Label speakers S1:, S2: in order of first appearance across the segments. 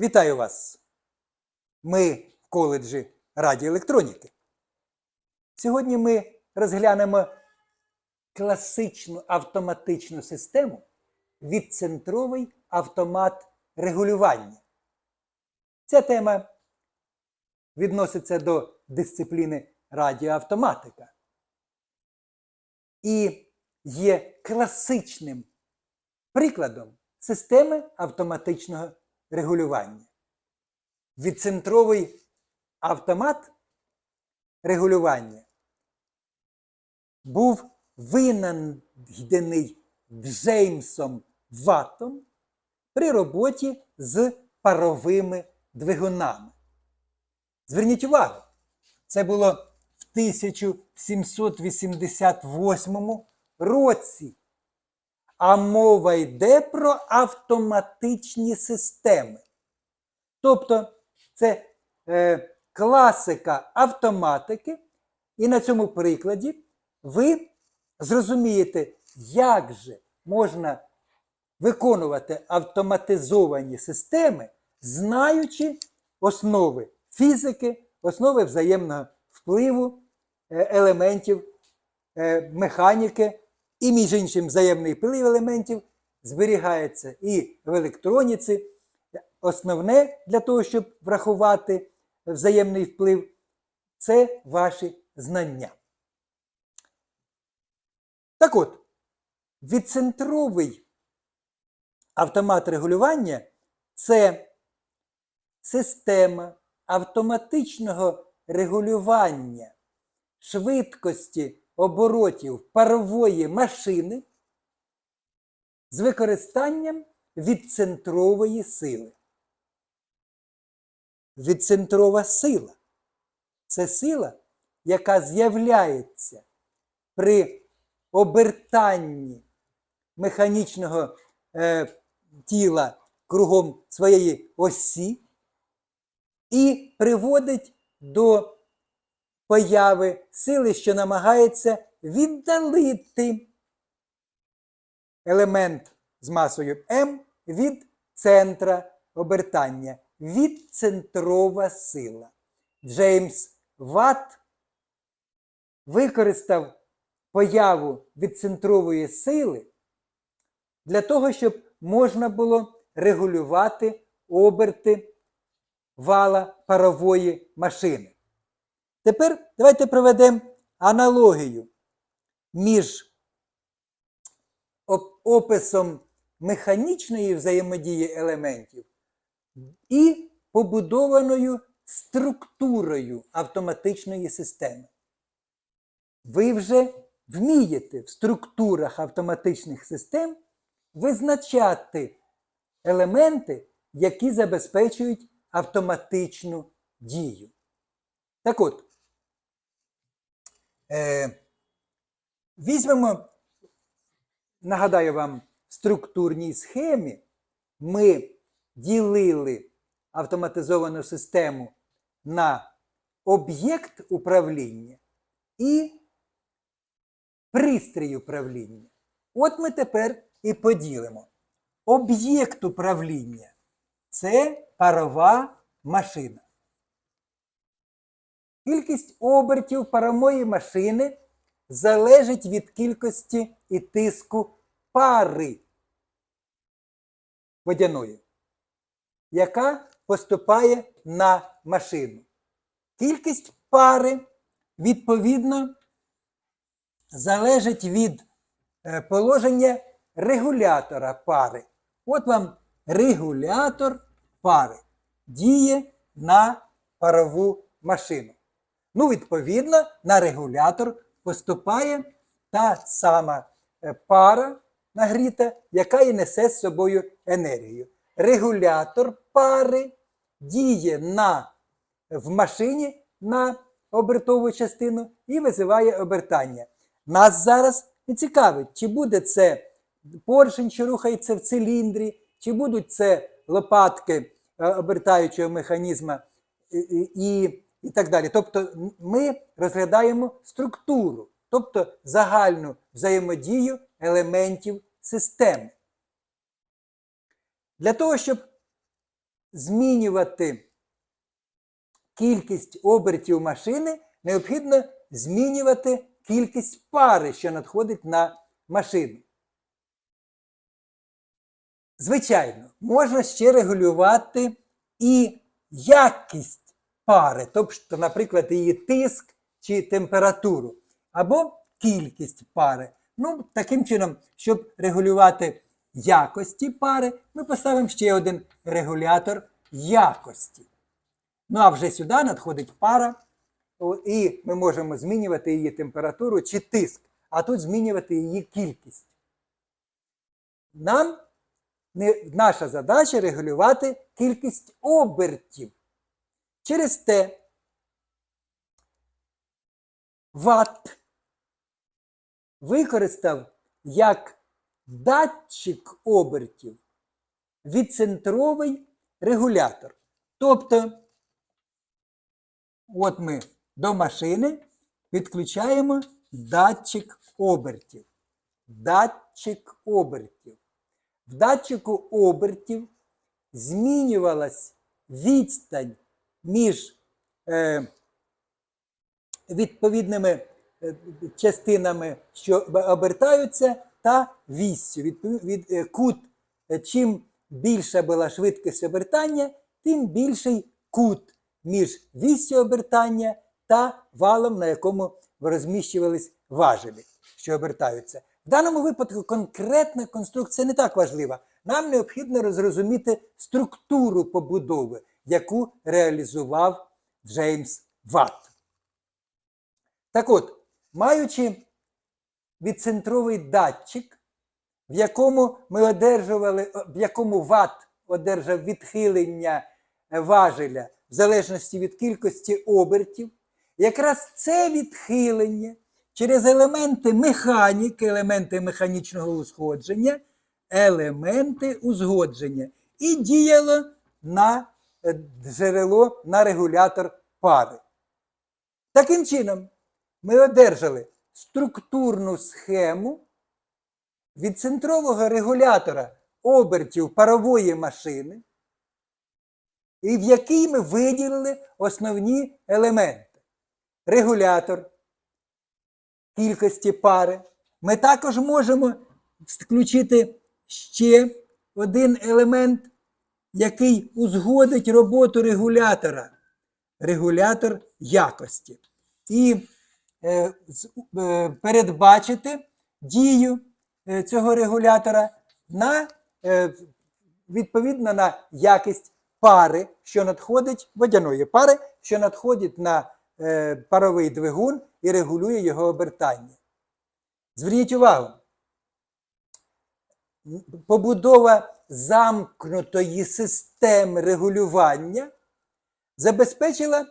S1: Вітаю вас! Ми в коледжі радіоелектроніки. Сьогодні ми розглянемо класичну автоматичну систему відцентровий автомат регулювання. Ця тема відноситься до дисципліни радіоавтоматика і є класичним прикладом системи автоматичного регулювання. Відцентровий автомат регулювання був винайдений Джеймсом Ваттом при роботі з паровими двигунами. Зверніть увагу, це було в 1788 році. А мова йде про автоматичні системи. Тобто це е, класика автоматики, і на цьому прикладі ви зрозумієте, як же можна виконувати автоматизовані системи, знаючи основи фізики, основи взаємного впливу е, елементів е, механіки і, між іншим, взаємний вплив елементів зберігається і в електроніці. Основне для того, щоб врахувати взаємний вплив, це ваші знання. Так от, відцентровий автомат регулювання це система автоматичного регулювання швидкості оборотів парової машини з використанням відцентрової сили. Відцентрова сила це сила, яка з'являється при обертанні механічного е, тіла кругом своєї осі і приводить до появи сили, що намагається віддалити елемент з масою М від центра обертання. Відцентрова сила. Джеймс Ватт використав появу відцентрової сили для того, щоб можна було регулювати оберти вала парової машини. Тепер давайте проведемо аналогію між описом механічної взаємодії елементів і побудованою структурою автоматичної системи. Ви вже вмієте в структурах автоматичних систем визначати елементи, які забезпечують автоматичну дію. Так от, е, візьмемо, нагадаю вам, структурній схемі ми ділили автоматизовану систему на об'єкт управління і пристрій управління. От ми тепер і поділимо. Об'єкт управління це парова машина. Кількість обертів парової машини залежить від кількості і тиску пари водяної, яка поступає на машину. Кількість пари, відповідно, залежить від е, положення регулятора пари. От вам регулятор пари діє на парову машину. Ну, відповідно, на регулятор поступає та сама е, пара нагріта, яка і несе з собою енергію. Регулятор пари діє на, в машині на обертову частину і визиває обертання. Нас зараз і цікавить, чи буде це поршень, що рухається в циліндрі, чи будуть це лопатки е, обертаючого механізма і, і, так далі. Тобто ми розглядаємо структуру, тобто загальну взаємодію елементів системи. Для того, щоб змінювати кількість обертів машини, необхідно змінювати кількість пари, що надходить на машину. Звичайно, можна ще регулювати і якість пари, тобто, наприклад, її тиск чи температуру, або кількість пари. Ну, таким чином, щоб регулювати якості пари, ми поставимо ще один регулятор якості. Ну а вже сюди надходить пара, і ми можемо змінювати її температуру чи тиск, а тут змінювати її кількість. Нам не, наша задача регулювати кількість обертів. Через те Ватт використав як датчик обертів відцентровий регулятор. Тобто, от ми до машини підключаємо датчик обертів. Датчик обертів. В датчику обертів змінювалась відстань між е, відповідними е, частинами, що обертаються, та віссю. Відпов- Від, е, кут, е, чим більша була швидкість обертання, тим більший кут між віссю обертання та валом, на якому розміщувались важелі, що обертаються. В даному випадку конкретна конструкція не так важлива. Нам необхідно зрозуміти структуру побудови, яку реалізував Джеймс Ватт. Так от, маючи відцентровий датчик, в якому ми одержували, в якому Ватт одержав відхилення важеля в залежності від кількості обертів, якраз це відхилення через елементи механіки, елементи механічного узгодження, елементи узгодження і діяло на джерело, на регулятор пари. Таким чином, ми одержали структурну схему відцентрового регулятора обертів парової машини, і в якій ми виділили основні елементи. Регулятор кількості пари. Ми також можемо включити ще один елемент, який узгодить роботу регулятора. Регулятор якості. І е, е, передбачити дію е, цього регулятора на, е, відповідно на якість пари, що надходить, водяної пари, що надходить на е, паровий двигун і регулює його обертання. Зверніть увагу, побудова замкнутої системи регулювання забезпечила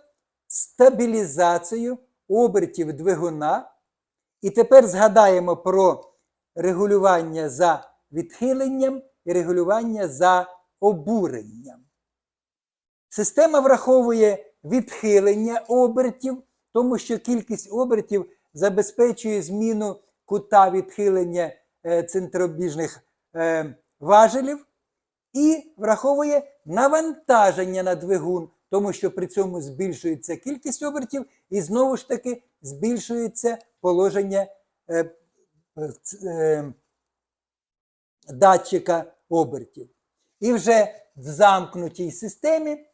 S1: стабілізацію обертів двигуна. І тепер згадаємо про регулювання за відхиленням і регулювання за обуренням. Система враховує відхилення обертів, тому що кількість обертів забезпечує зміну кута відхилення е, центробіжних е, важелів і враховує навантаження на двигун, тому що при цьому збільшується кількість обертів і знову ж таки збільшується положення е, е, е, датчика обертів. І вже в замкнутій системі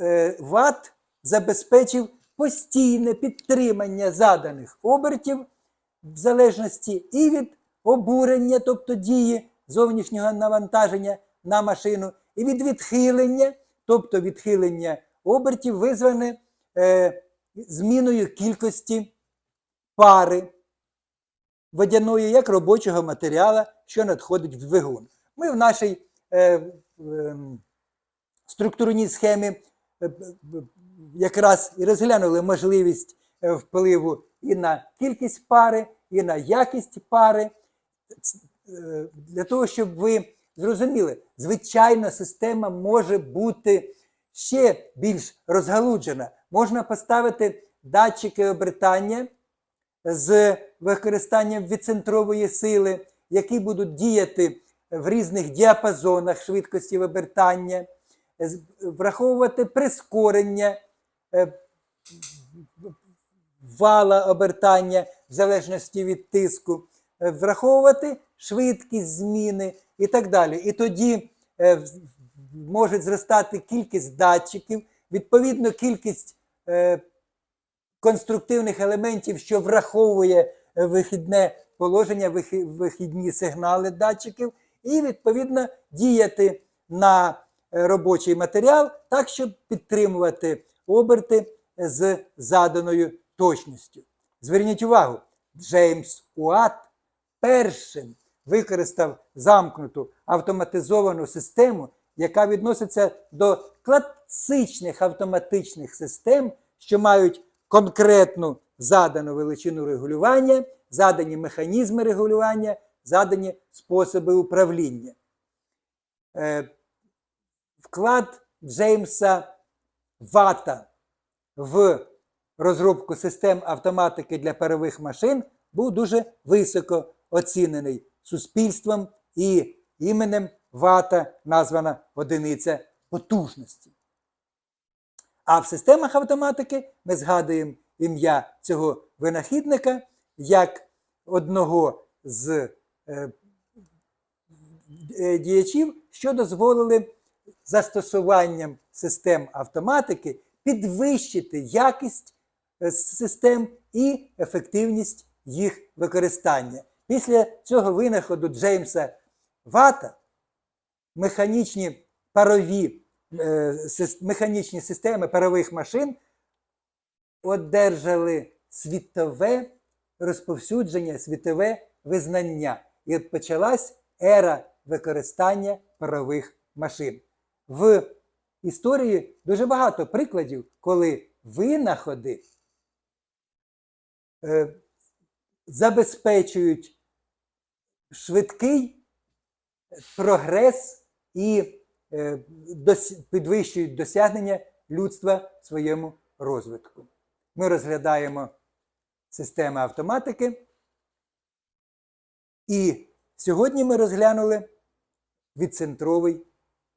S1: е, Ват забезпечив постійне підтримання заданих обертів в залежності і від обурення, тобто дії зовнішнього навантаження на машину, і від відхилення, тобто відхилення обертів, визване е, зміною кількості пари водяної як робочого матеріалу, що надходить в двигун. Ми в нашій е, е, структурній схемі е, якраз і розглянули можливість е, впливу і на кількість пари, і на якість пари. Е, Для того, щоб ви зрозуміли, звичайно, система може бути ще більш розгалуджена. Можна поставити датчики обертання з використанням відцентрової сили, які будуть діяти в різних діапазонах швидкості обертання. враховувати прискорення е, вала обертання в залежності від тиску, е, враховувати швидкість зміни і так далі. І тоді е, може зростати кількість датчиків, відповідно, кількість е, конструктивних елементів, що враховує е, вихідне положення, вихідні сигнали датчиків, і відповідно діяти на е, робочий матеріал так, щоб підтримувати оберти з заданою точністю. Зверніть увагу, Джеймс Уатт першим використав замкнуту автоматизовану систему, яка відноситься до класичних автоматичних систем, що мають конкретну задану величину регулювання, задані механізми регулювання, задані способи управління. Е, Вклад Джеймса Вата в розробку систем автоматики для парових машин був дуже високо оцінений суспільством і іменем Вата названа одиниця потужності. А в системах автоматики ми згадуємо ім'я цього винахідника як одного з е, е, діячів, що дозволили застосуванням систем автоматики підвищити якість е, систем і ефективність їх використання. Після цього винаходу Джеймса Вата механічні парові е, механічні системи парових машин одержали світове розповсюдження, світове визнання. І от почалась ера використання парових машин. В історії дуже багато прикладів, коли винаходи е, забезпечують швидкий прогрес і е, підвищують досягнення людства в своєму розвитку. Ми розглядаємо системи автоматики. І сьогодні ми розглянули відцентровий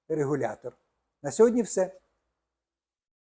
S1: регулятор. На сьогодні все.